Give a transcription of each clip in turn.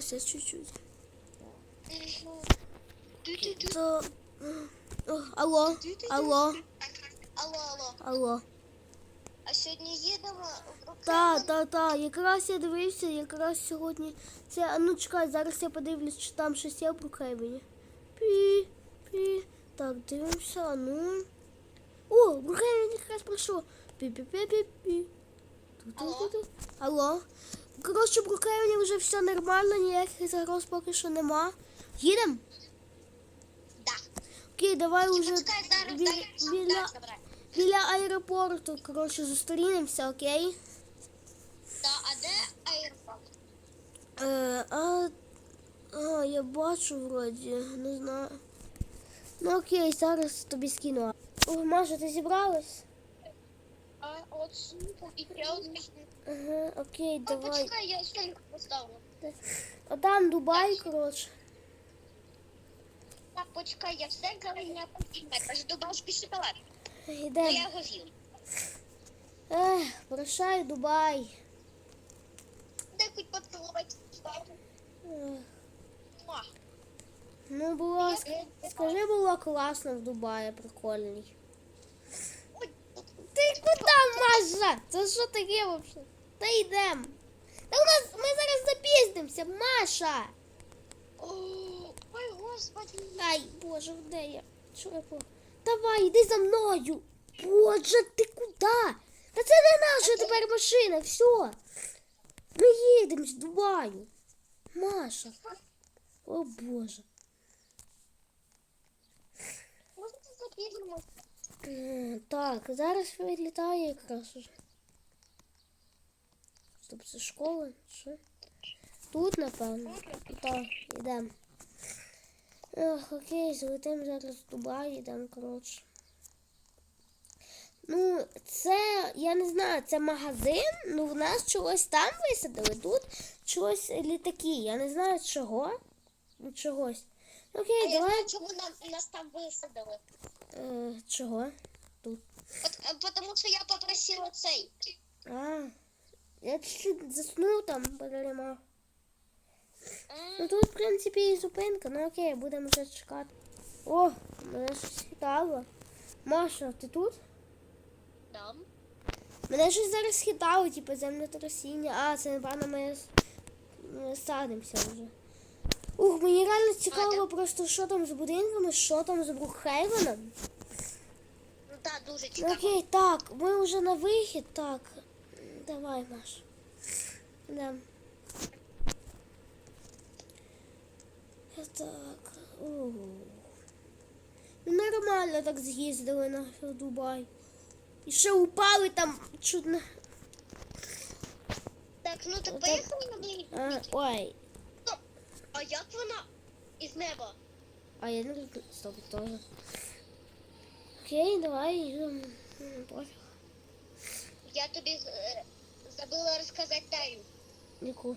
зібралася чуть-чуть. Ту-ту-ту. То... О, алло, алло, Алло, алло. алло. А сьогодні їдемо в Брукхевен? Та, та, та, якраз я дивився, якраз сьогодні. Це, а ну чекай, зараз я подивлюсь, чи там щось є в Брукхейвені. Пі, пі. Так, дивимося, а ну. О, Брукхейвен якраз пройшло. Пі-пі-пі-пі-пі. Ту-ту-ту-ту. Алло. Коротше, в Брукхейвені вже все нормально, ніяких загроз поки що нема. Їдемо? Да. Окей, давай уже Почекай, зараз, бі- зараз. біля, добре. біля аеропорту, коротше, зустрінемося, окей? Та, а де аеропорт? Е, а, а, я бачу вроді, не знаю. Ну окей, зараз тобі скину. О, Маша, ти зібралась? А, от сумку і. Ага, окей, А, давай. почекай, я сумку поставлю. А там Дубай, коротше. Так, почекай, я все почекай. Аж дубайський шоколад. Йдемо. я його з'їм. Ех, прощай, Дубай. Де хоч поцілувати? Ех. Ну, було, скажи, було класно в Дубаї, прикольний. Ти куди, Маша? Це що таке взагалі? Та йдемо. Та у нас ми зараз запізнимося, Маша. Ой, господи. Ай, боже, де я? Що я по... Давай, йди за мною. Боже, ти куди? Та це не наша тепер машина, все. Ми їдемо з Дубаю. Маша. О Боже. Може, це Так, зараз відлітає якраз уже. Стоп, це школа? Що? Тут, напевно. Так, йдемо. Ох, окей, злетимо зараз в Дубай, йдемо, коротше. Ну, це, я не знаю, це магазин, ну в нас чогось там висадили, тут чогось літаки. Я не знаю чого. Ну, чогось. Окей, А я знаю, чому нам, нас там висадили. Е, чого? От, а, Потому що я попросила цей. А, я чуть заснув там, подаримав. Ну тут, в принципі, і зупинка, ну окей, будемо вже чекати. О, мене щось хитало. Маша, ти тут? да. Мене щось зараз хитало, типу землетрясіння. А, це напевно ми садимося вже. Ух, мені реально цікаво просто, що там з будинками, що там з Брукхейвеном. Ну так, дуже Ну, цікаво. окей, так, ми вже на вихід, так. Давай, Маш. Да. Так. О. Ну, Нормально так з'їздили на Дубай. І ще упали там чудно. Так, ну так поїхали на. А, ой. А як вона із неба? А я не люблю. Стоп, теж. Окей, давай. Пофіг. Я тобі е, забула розказати тайну. Яку?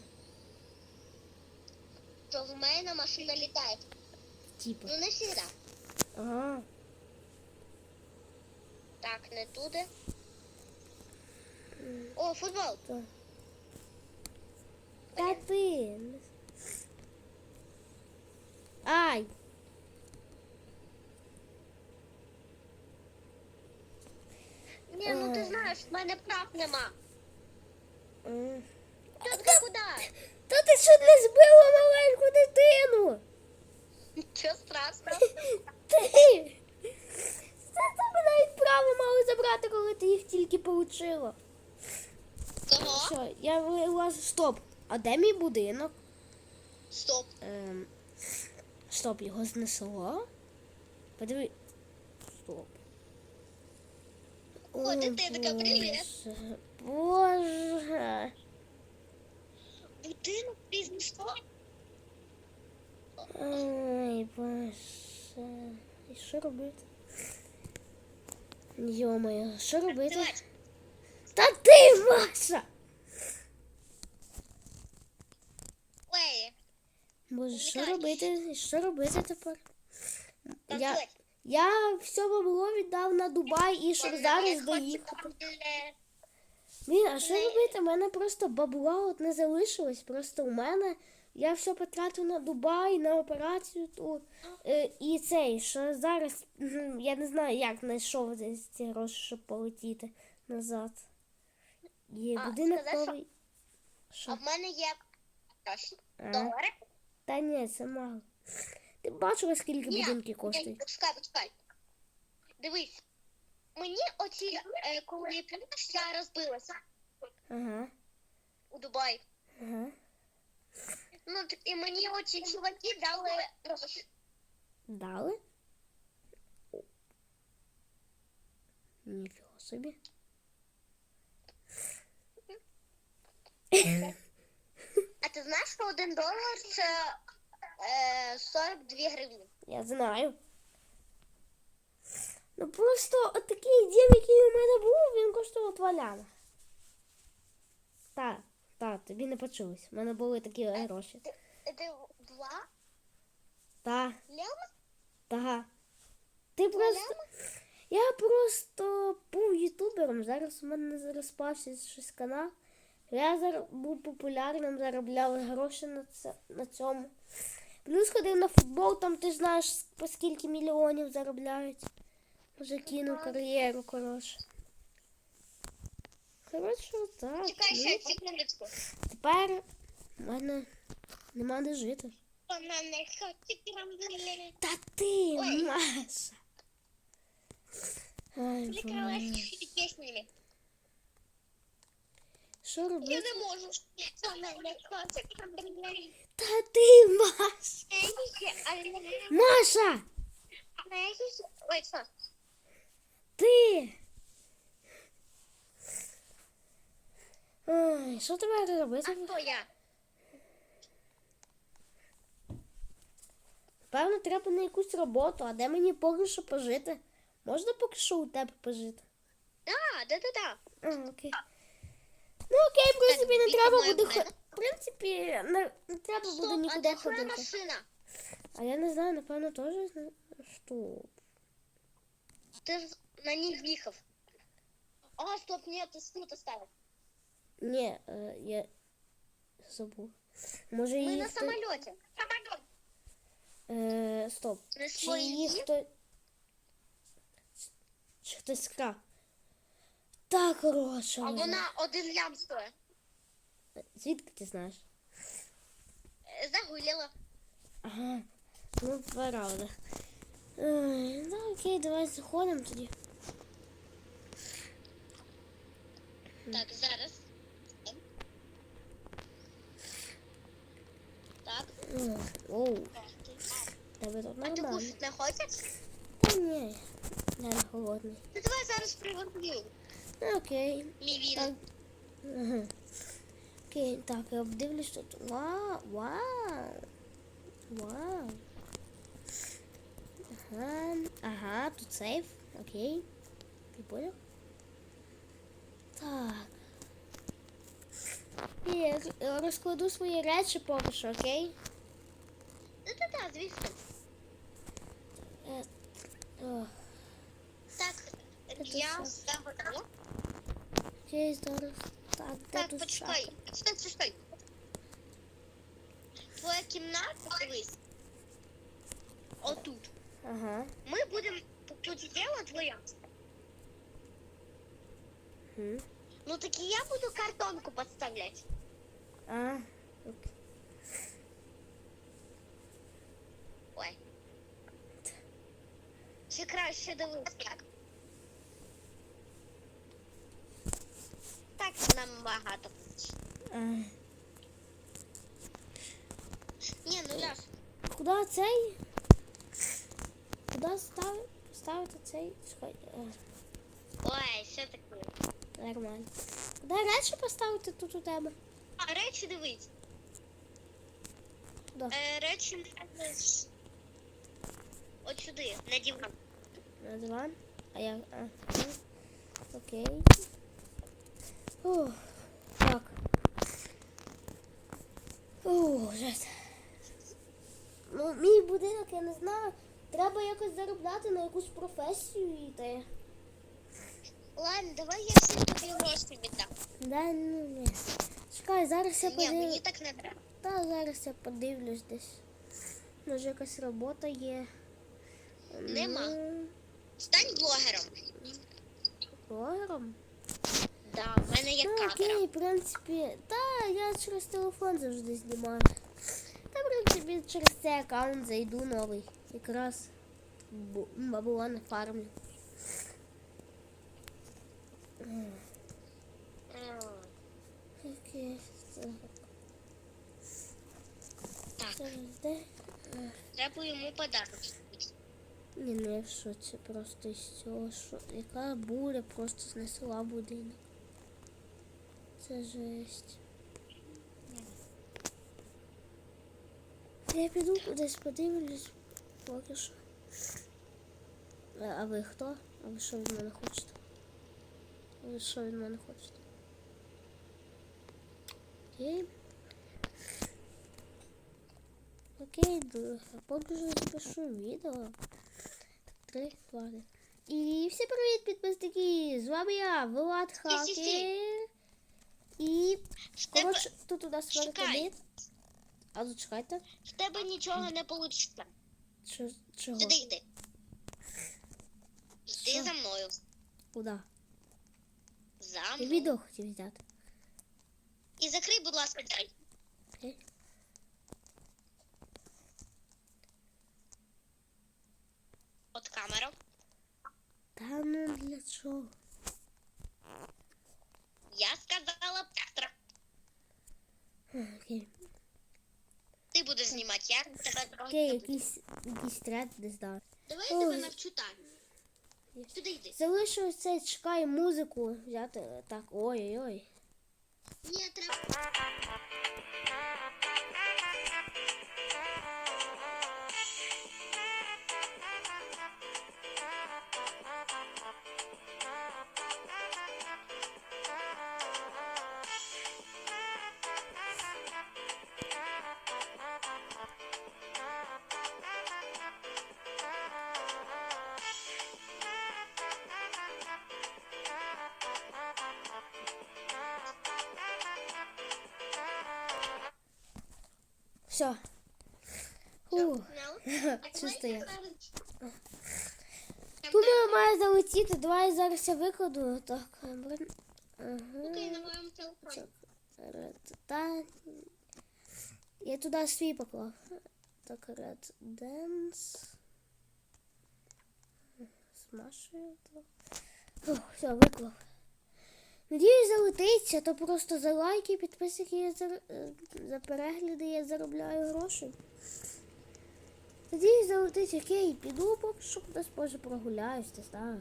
То в мене машина літає. Типу. Ну не всегда. Ага. Так, не туди. О, футбол. Так. Та ти. Ай! Ні, ну ти Ой. знаєш, в мене прав нема. М. Тітка куди? Та ти що не збила маленьку дитину? Нічого страшного. Ти! Це тебе навіть право мали забрати, коли ти їх тільки получила. Кого? Що, я вилазу. Стоп. А де мій будинок? Стоп. Ем... Стоп, його знесло? Подиви. Стоп. О, дитинка, привіт. Боже. Боже. Будинок бізнесу? Ай, боже. І що робити? Йо-моє, що робити? Та ти, Маша! Ой, Боже, що робити? Що робити тепер? Я. я все бабло віддав на Дубай і щоб зараз доїхати. Блін, а що робити? У мене просто бабла от не залишилось. Просто у мене Я все потратив на Дубай, на операцію ту. Е, і цей, що зараз я не знаю, як знайшов ці гроші, щоб полетіти назад. І А, будинок сказати, що- А в мене є Долари. Та ні, це мало. Ти бачила, скільки Ні, будинки коштують? Почекай, почекай. Дивись. Мені оці, е, коли пляшка розбилася Ага. у Дубаї. Ага. Ну, т- і мені оці чуваки дали гроші. Дали? Нічого собі. А ти знаєш, що один долар це 42 гривні? Я знаю. Ну просто такий дім, який у мене був, він коштував два ляма. Так, так, тобі не почулось. У мене були такі гроші. Ти, ти два Та, ляма? та. Ти Два просто. Я просто був ютубером. Зараз у мене розпався щось канал. Я зараз був популярним, заробляв гроші на, це, на цьому. Плюс ходив на футбол, там ти знаєш, по скільки мільйонів заробляють. Може кину кар'єру, коротше. Коротше, так. Чекай ну, ще секундочку. Тепер в мене нема де жити. Вона не хоче крамблі. Та ти, Ой. Маша. Ай, Боже. Прикалась піснями. Що Я робити? не можу. Та ти, Маша. Маша! Ой, що? Ти! Що треба А хто я? Певно, треба на якусь роботу, а де мені поки що пожити? Можна поки що у тебе пожити? А, да-да-да. А, окей. Ну окей, в принципі, не треба буде буде. хо- В принципі, не, не треба буде Стоп, а нікуди де твоя ходити. машина? А я не знаю, напевно, теж знаю. Стоп. Ти ж на ній їхав. А, стоп, ні, ти тут оставив. Ні, е, я забув. Може Ми її на хто... самольоті. Самоліт. Е, стоп. Не Чи свої. її хто... Чи хтось скрав? Так, хороша. А вже. вона один лям стоїть. Звідки ти знаєш? Е, Загуляла. Ага. Ну, правда. Ой, ну окей, давай заходимо тоді. Так, зараз. Так. Ой, Оу, тебе тут А ти нормально. кушать не хочеш? Та ні, я не голодний. Ну давай зараз приготую. Ну, окей. Мій Так. він. Ага. Окей, так, я обдивлюсь тут. Вау, вау. Вау. Ага, ага, тут сейф. Окей. Ти понял? Так. Я роз- розкладу свої речі поки що, окей? Да-да-да, звісно. Е, о, Так, я все. заготовила. Окей, зараз. Так, де Так, тут почекай. шафа? Стой, стой, стой. Твоя кімната, дивись. Отут. Ага. Ми будемо тут зробила твоя. Хм. Ну так і я буду картонку подставляти. А, окей. Ой. Чи краще дивись як? Багато. А, Ні, ну ляж. куди цей? Куди став... ставити цей? Чекай, е, Ой, що таке? Нормально. Куди речі поставити тут у тебе? А речі дивись. Куди? Е, речі можеш от сюди, на диван. На диван? А я. А, ну, окей. Ух, так. Жесть. Ну, мій будинок, я не знаю. Треба якось заробляти на якусь професію йти. Ладно, давай я всі тобі гроші віддам. Да, ну ні. Чекай, зараз я Ні, мені подивлюсь. так не треба. Та зараз я подивлюсь десь. Може якась робота є. Нема. Ну, Стань блогером. блогером? Да, в мене є Ну, камера. окей, в принципі, та я через телефон завжди знімаю. Та, в принципі, через цей аккаунт зайду новий. Якраз бу- баблон фармлю. Окей, це Так, треба йому подарок. Не в шоці, просто із цього, що яка буря просто знесла будинок. Це жесть. Я піду кудись подивлюсь поки що. А, а ви хто? А ви що від мене хочете? А ви що від мене хочете? Окей. Окей, поки що запишу відео. Три, два. І всім привіт, підписники! З вами я, Влад Сі-сі-сі. І, В тебе, коротше, тут у нас вертоліт. А ну чекайте. в тебе нічого не вийде. Чо, чого? Сюди йди. Йди за мною. Куда? За Я мною. відео хотів взяти. І закрий, будь ласка, двері. Окей. От камера. Та ну для чого? Я сказала завтра. Окей. Ти будеш знімати, я тебе трохи. Окей, не буду. якийсь, якийсь тред не знаю. Давай я Ой. тебе навчу так. Є. Сюди йди. Залишу це, чекай музику взяти. Так, ой-ой-ой. Ні, треба. Все. Чисто я. Тут де- має залетіти, давай зараз я викладу. Так, блин. Ага. Я туди свій поклав. Так, Red Dance. Смашую то. Все, виклав. Надіюсь, залетиться, то просто за лайки, підписки, я за, е, за перегляди я заробляю гроші. Надіюсь, залетить, окей, піду поки що кудись може прогуляюсь, не знаю.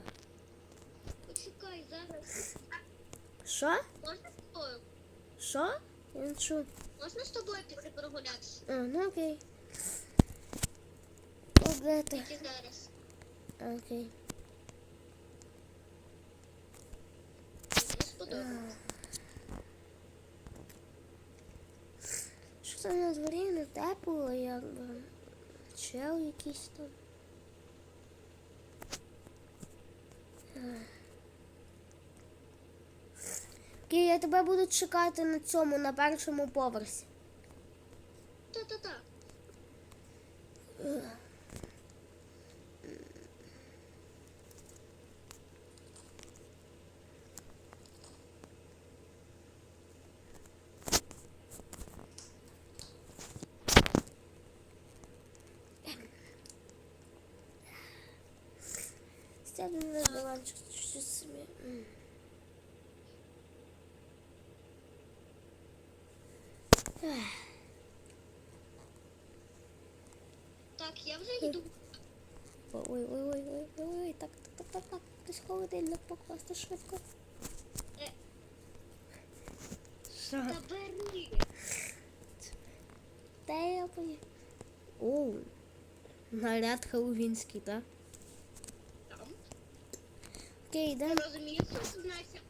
Почекай, зараз. Що? Можна з тобою? Що? Я не чую. Можна з тобою піти прогулятися? А, ну окей. О, де ти? Окей. Мені сподобалось. Що це на дворі не тепло, якби. Чел якийсь там. Окей, я тебе буду чекати на цьому, на першому поверсі. Та-та-та. Сяду на диванчик, чуть-чуть собі. М. Ех. Так, я вже йду. Ой, ой, ой, ой, ой, ой, так, так, так, так, так, десь холодильник покласти швидко. Е. Що? Та бери. Де я поїв? О, наряд хеллоуінський, так? Там. Окей, йдемо. розумієш, що це значить?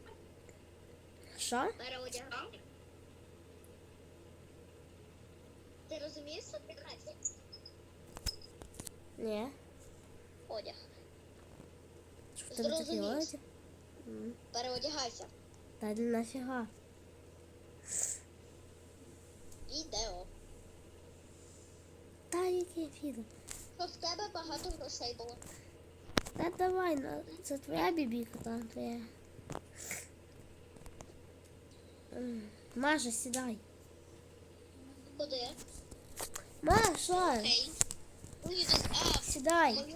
Що? Переодягав. Ти розумієш, що значить? Ні. Одяг. Що в тебе Зрозумів. одяг? Переодягайся. Та нафіга. Відео. який фільм? Щоб в тебе багато грошей було. Та давай, на- це твоя бібіка, там твоя. Маша, сідай. Куди? Маша, Окей. Поїду. А, сідай.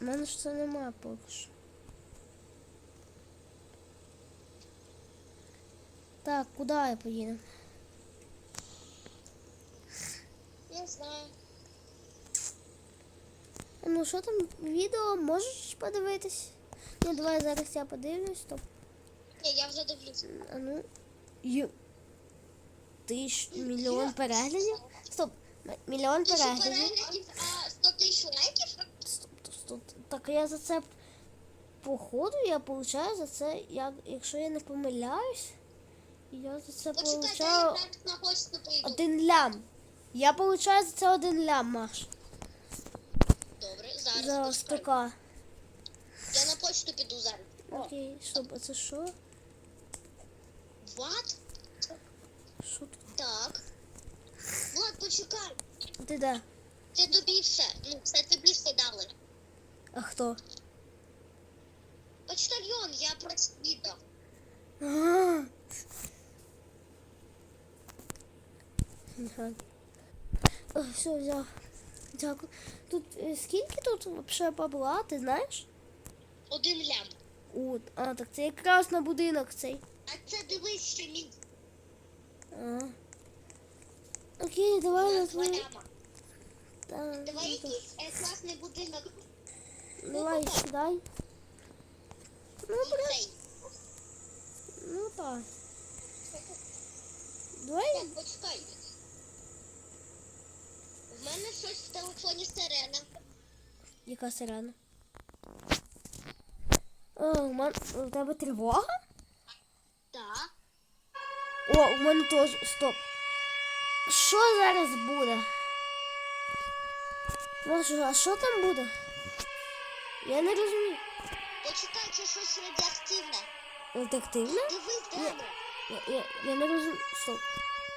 У мене ж це нема поки що. Так, куди я поїду? Я знаю. Ну що там відео можеш подивитись? Ні, давай зараз я подивлюсь. Стоп. Ні, я вже дивлюся. А ну. Ю. Тисяч мільйон переглядів? Стоп. Мільйон переглядів. а 100 тисяч лайків? Стоп, стоп, стоп. Так я за це походу я получаю за це, як, якщо я не помиляюсь, я за це я получаю один лям. Я получаю за це один лям, Маш. Добре, зараз. За почекай. 100к. Я на почту піду зараз. Окей, а це що? Влад? Так. Влад, почекай. Ти де? Це тобі все. Ну, це тобі все дали. А хто? Почтальйон, я просто. А. Ага. О, все, взяв. Дякую. Тут е, скільки тут взагалі бабла, ти знаєш? Один лям. О, а, так це якраз на будинок цей. А це дивись, що мій. А. Окей, давай на твою. ляма. Давай ну, якийсь е, класний будинок. Давай сідай. Ну, І ну так. Давай. Почекай. В мене щось в телефоні сирена. Яка сирена? О, у, мен... у тебе тривога? Так. О, у мене теж. Стоп. Що зараз буде? Може, а що там буде? Я не розумію. Почекай, це щось радіоактивне. Радіоактивне? Дивись, Демо. Я, я, я не розумію. Стоп.